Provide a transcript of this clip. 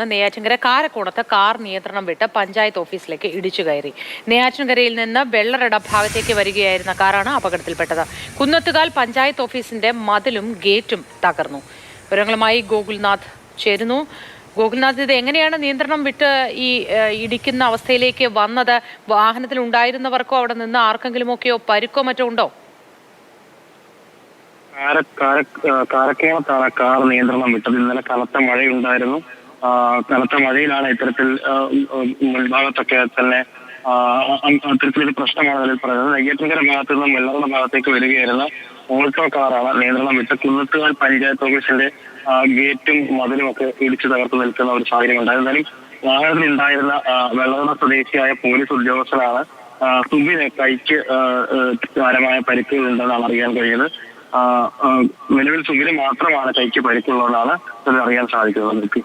Neyyattinkara കാരക്കോണത്ത് car നിയന്ത്രണം വിട്ട് പഞ്ചായത്ത് ഓഫീസിലേക്ക് ഇടിച്ചു കയറി. നെയ്യാറ്റിൻകരയിൽ നിന്ന് വെള്ളറട ഭാഗത്തേക്ക് വരികയായിരുന്ന കാറാണ് അപകടത്തിൽപ്പെട്ടത്. കുന്നത്തുകാൽ പഞ്ചായത്ത് ഓഫീസിന്റെ മതിലും ഗേറ്റും തകർന്നു. വിവരങ്ങളുമായി ഗോകുൽനാഥ് ചേരുന്നു. ഗോകുൽനാഥ് ഇത് എങ്ങനെയാണ് നിയന്ത്രണം വിട്ട് ഈ ഇടിക്കുന്ന അവസ്ഥയിലേക്ക് വന്നത്? വാഹനത്തിൽ ഉണ്ടായിരുന്നവർക്കോ അവിടെ നിന്ന് ആർക്കെങ്കിലുമൊക്കെയോ പരുക്കോ മറ്റോ ഉണ്ടോ? കാരക്കേണത്താണ് കാര കാരക്കോണത്താണ് കാർ നിയന്ത്രണം വിട്ടത്. ഇന്നലെ കനത്ത മഴയുണ്ടായിരുന്നു. കനത്ത മഴയിലാണ് ഇത്തരത്തിൽ മുൻഭാഗത്തൊക്കെ തന്നെ അത്തരത്തിലൊരു പ്രശ്നമാണ് അതിൽ പറയുന്നത്. നെയ്യാറ്റിൻകര ഭാഗത്തു നിന്നും വെള്ളറുടെ ഭാഗത്തേക്ക് വരികയായിരുന്ന ഓൾട്ടോ കാറാണ് നിയന്ത്രണം വിട്ട് കുന്നത്തുകാൽ പഞ്ചായത്ത് ഓഫീസിന്റെ ഗേറ്റും മതിലും ഒക്കെ ഇടിച്ചു തകർത്ത് നിൽക്കുന്ന ഒരു സാഹചര്യം ഉണ്ടായത് എന്നാലും വാഹനത്തിൽ ഉണ്ടായിരുന്ന വെള്ളറുടെ സ്വദേശിയായ പോലീസ് ഉദ്യോഗസ്ഥരാണ് സുബിന് കൈക്ക് കാരമായ പരിക്കുകളുണ്ടെന്നാണ് അറിയാൻ കഴിയുന്നത്. നിലവിൽ സുബിന് മാത്രമാണ് കൈക്ക് പരിക്കുള്ളതെന്നാണ് അറിയാൻ സാധിക്കുന്നത്. നമുക്ക്